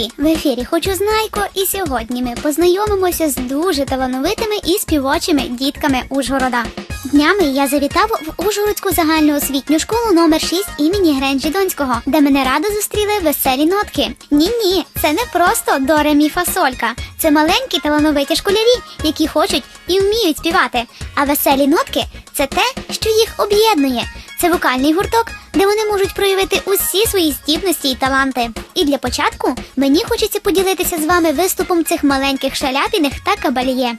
Друзі! В ефірі Хочу Знайко, і сьогодні ми познайомимося з дуже талановитими і співочими дітками Ужгорода. Днями я завітав в Ужгородську загальноосвітню школу номер 6 імені Гренджі Донського, де мене радо зустріли веселі нотки. Ні, ні, це не просто до ре фасолька. Це маленькі талановиті школярі, які хочуть і вміють співати. А веселі нотки це те, що їх об'єднує. Це вокальний гурток, де вони можуть проявити усі свої здібності і таланти. І для початку мені хочеться поділитися з вами виступом цих маленьких шаляпіних та кабальє.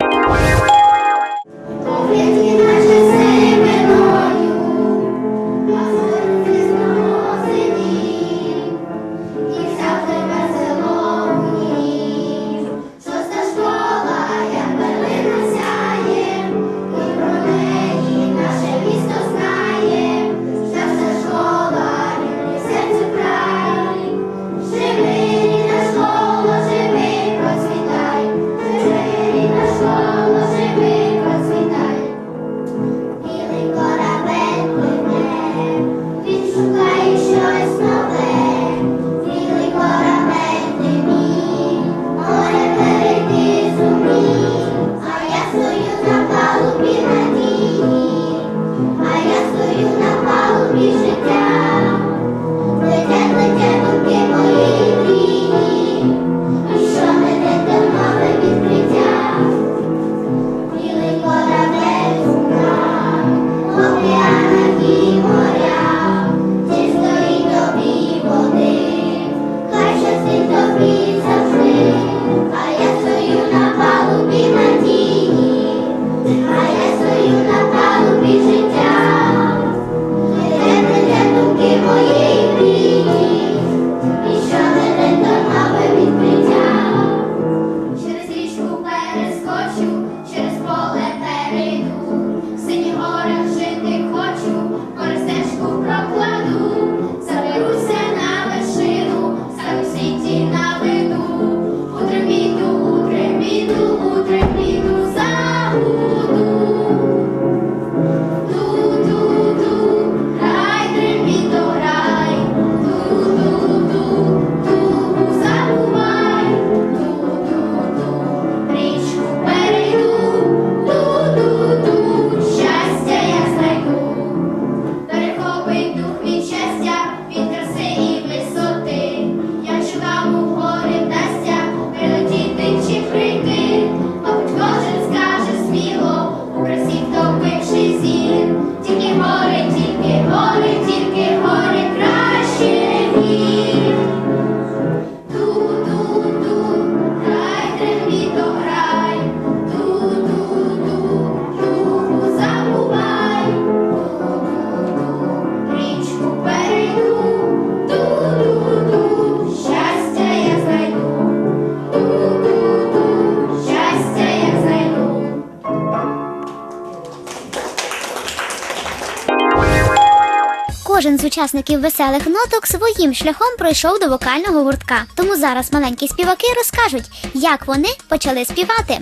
Учасників веселих ноток своїм шляхом пройшов до вокального гуртка. Тому зараз маленькі співаки розкажуть, як вони почали співати.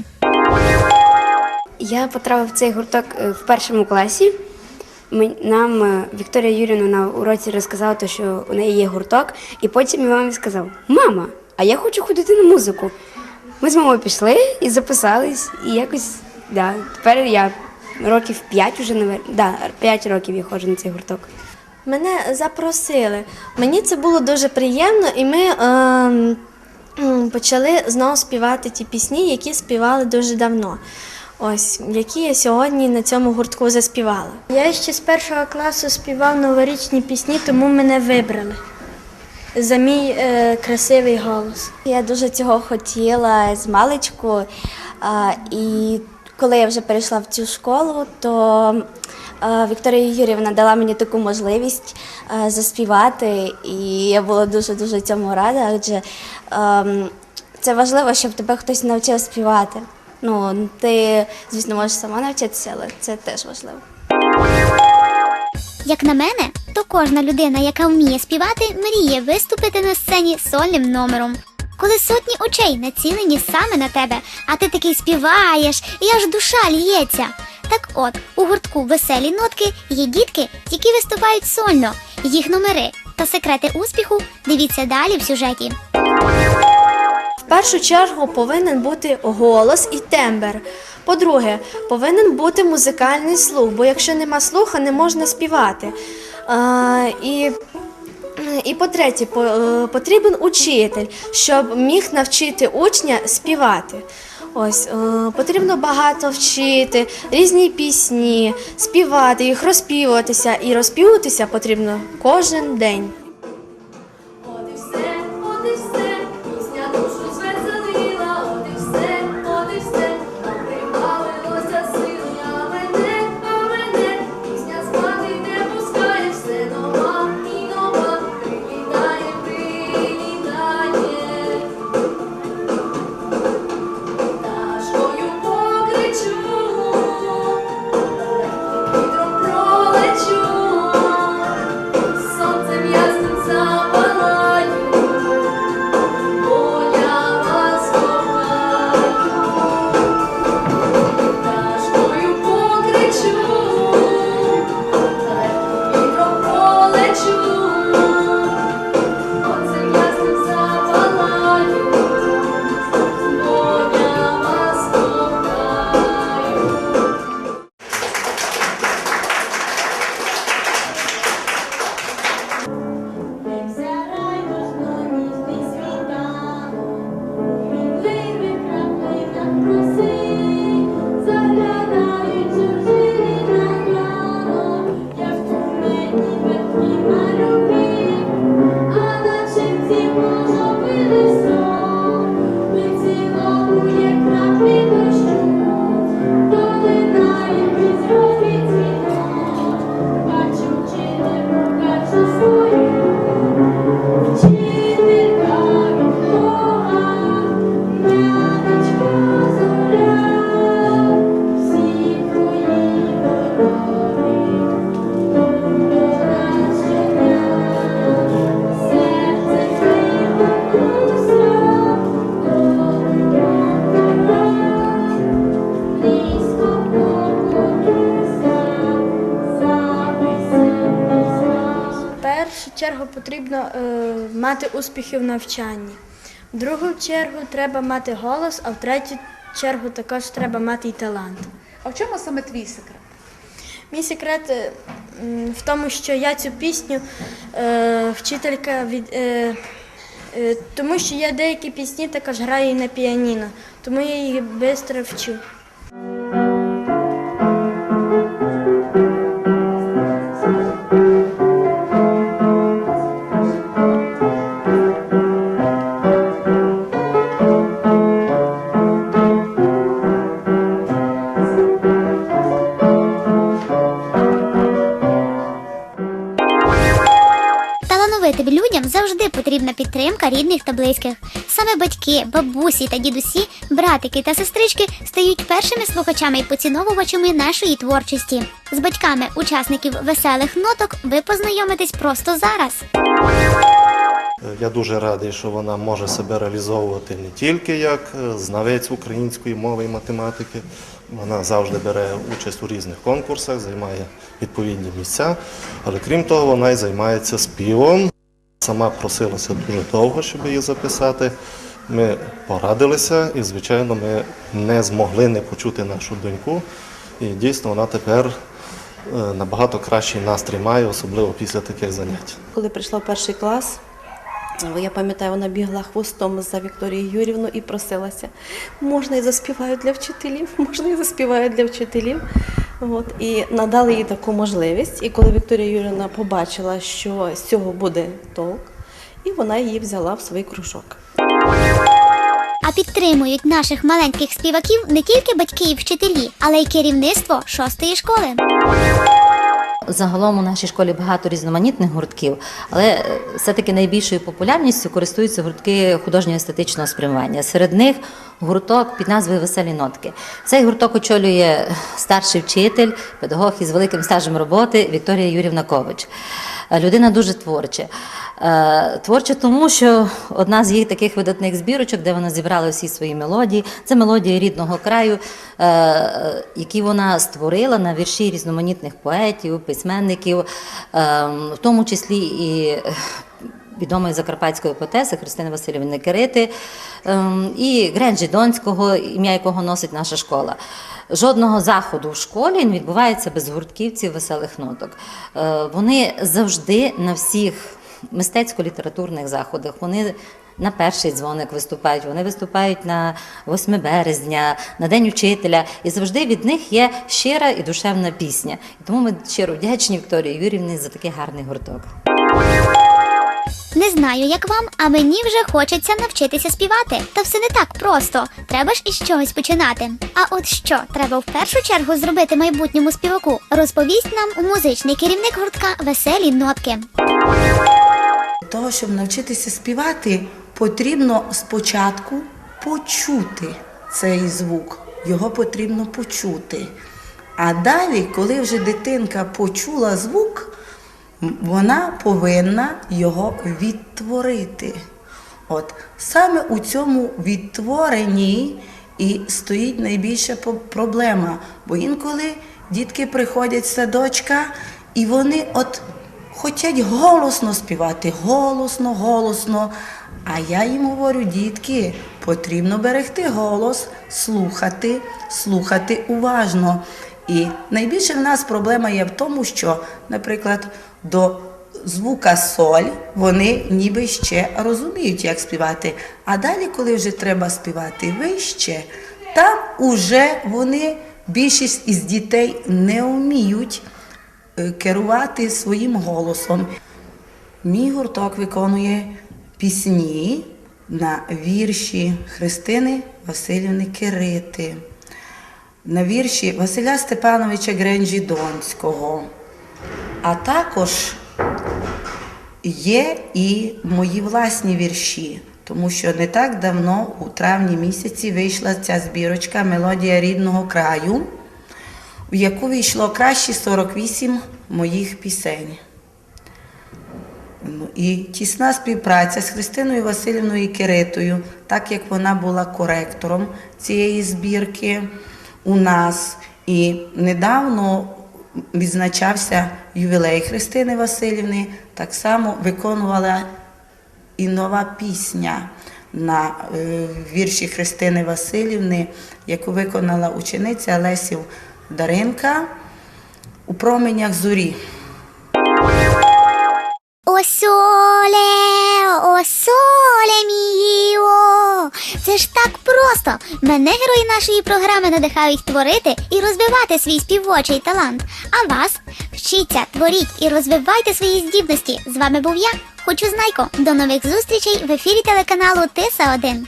Я потрапив в цей гурток е, в першому класі. Нам е, Вікторія Юрівна на уроці розказала, що у неї є гурток, і потім я мамі сказав: Мама, а я хочу ходити на музику. Ми з мамою пішли і записались, і якось да, тепер я років 5 вже навер... да, 5 років я ходжу на цей гурток. Мене запросили. Мені це було дуже приємно, і ми м, почали знову співати ті пісні, які співали дуже давно. Ось, які я сьогодні на цьому гуртку заспівала. Я ще з першого класу співав новорічні пісні, тому мене вибрали за мій е, красивий голос. Я дуже цього хотіла з маличку. А, і коли я вже перейшла в цю школу, то Вікторія Юрівна дала мені таку можливість заспівати, і я була дуже-дуже цьому рада, адже ем, це важливо, щоб тебе хтось навчив співати. Ну, ти, звісно, можеш сама навчитися, але це теж важливо. Як на мене, то кожна людина, яка вміє співати, мріє виступити на сцені сольним номером. Коли сотні очей націлені саме на тебе, а ти такий співаєш, і аж душа лється. Так от, у гуртку веселі нотки є дітки, які виступають сольно. Їх номери та секрети успіху дивіться далі в сюжеті. В першу чергу повинен бути голос і тембр. По-друге, повинен бути музикальний слух, бо якщо нема слуха, не можна співати. А, і, і по-третє, по- е, потрібен учитель, щоб міг навчити учня співати. Ось е, потрібно багато вчити, різні пісні, співати їх, розпівуватися. І розпівуватися потрібно кожен день. Потрібно е, мати успіхи в навчанні. В другу чергу треба мати голос, а в третю чергу також треба мати і талант. А в чому саме твій секрет? Мій секрет е, в тому, що я цю пісню е, вчителька від. Тому що я деякі пісні також граю і на піаніно, тому я їх швидко вчу. Талановитим людям завжди потрібна підтримка рідних та близьких. Саме батьки, бабусі та дідусі, братики та сестрички стають першими слухачами і поціновувачами нашої творчості. З батьками учасників веселих ноток ви познайомитесь просто зараз. Я дуже радий, що вона може себе реалізовувати не тільки як е, знавець української мови і математики. Вона завжди бере участь у різних конкурсах, займає відповідні місця. Але крім того, вона й займається співом. Сама просилася дуже довго, щоб її записати. Ми порадилися і, звичайно, ми не змогли не почути нашу доньку. І дійсно вона тепер е, набагато кращий настрій має, особливо після таких занять. Коли прийшла в перший клас, я пам'ятаю, вона бігла хвостом за Вікторією Юрівну і просилася. Можна я заспіваю для вчителів, можна я заспіваю для вчителів. От, і надали їй таку можливість. І коли Вікторія Юрівна побачила, що з цього буде толк, і вона її взяла в свій кружок. А підтримують наших маленьких співаків не тільки батьки і вчителі, але й керівництво шостої школи. Загалом у нашій школі багато різноманітних гуртків, але е, все-таки найбільшою популярністю користуються гуртки художньо-естетичного спрямування. Серед них гурток під назвою Веселі нотки. Цей гурток очолює старший вчитель, педагог із великим стажем роботи Вікторія Юрівна Кович. Людина дуже творча. Е, Творча тому, що одна з її таких видатних збірочок, де вона зібрала всі свої мелодії, це мелодії рідного краю, е, які вона створила на вірші різноманітних поетів, письменників, е, в тому числі і відомої закарпатської поетеси Христини Васильівни Кирити ем, і Гренджі Донського, ім'я якого носить наша школа. Жодного заходу в школі не відбувається без гуртківців веселих ноток. Е, Вони завжди на всіх мистецько-літературних заходах. Вони на перший дзвоник виступають, вони виступають на 8 березня, на День учителя. І завжди від них є щира і душевна пісня. І тому ми щиро вдячні Вікторії Юрівні за такий гарний гурток. Не знаю, як вам, а мені вже хочеться навчитися співати. Та все не так просто. Треба ж із чогось починати. А от що треба в першу чергу зробити майбутньому співаку, розповість нам музичний керівник гуртка Веселі нотки. Для того, щоб навчитися співати, потрібно спочатку почути цей звук. Його потрібно почути. А далі, коли вже дитинка почула звук, вона повинна його відтворити. От саме у цьому відтворенні і стоїть найбільша проблема. Бо інколи дітки приходять з садочка, і вони от хочуть голосно співати, голосно, голосно. А я їм говорю, дітки, потрібно берегти голос, слухати, слухати уважно. І найбільше в нас проблема є в тому, що, наприклад, до звука соль вони ніби ще розуміють, як співати. А далі, коли вже треба співати вище, там уже вони, більшість із дітей не вміють е, керувати своїм голосом. Мій гурток виконує пісні на вірші Христини Васильівни Кирити, на вірші Василя Степановича Гренджі Донського. А також є і мої власні вірші, тому що не так давно, у травні місяці, вийшла ця збірочка Мелодія рідного краю, в яку війшло кращі 48 моїх пісень. Ну, І тісна співпраця з Христиною Васильівною Киритою, так як вона була коректором цієї збірки у нас. І недавно відзначався ювілей Христини Васильівни, так само виконувала і нова пісня на е, вірші Христини Васильівни, яку виконала учениця Лесів Даринка у променях зорі. О соле, о. Це ж так просто. Мене герої нашої програми надихають творити і розвивати свій співочий талант. А вас вчіться, творіть і розвивайте свої здібності. З вами був я, хочу знайко. До нових зустрічей в ефірі телеканалу Тиса 1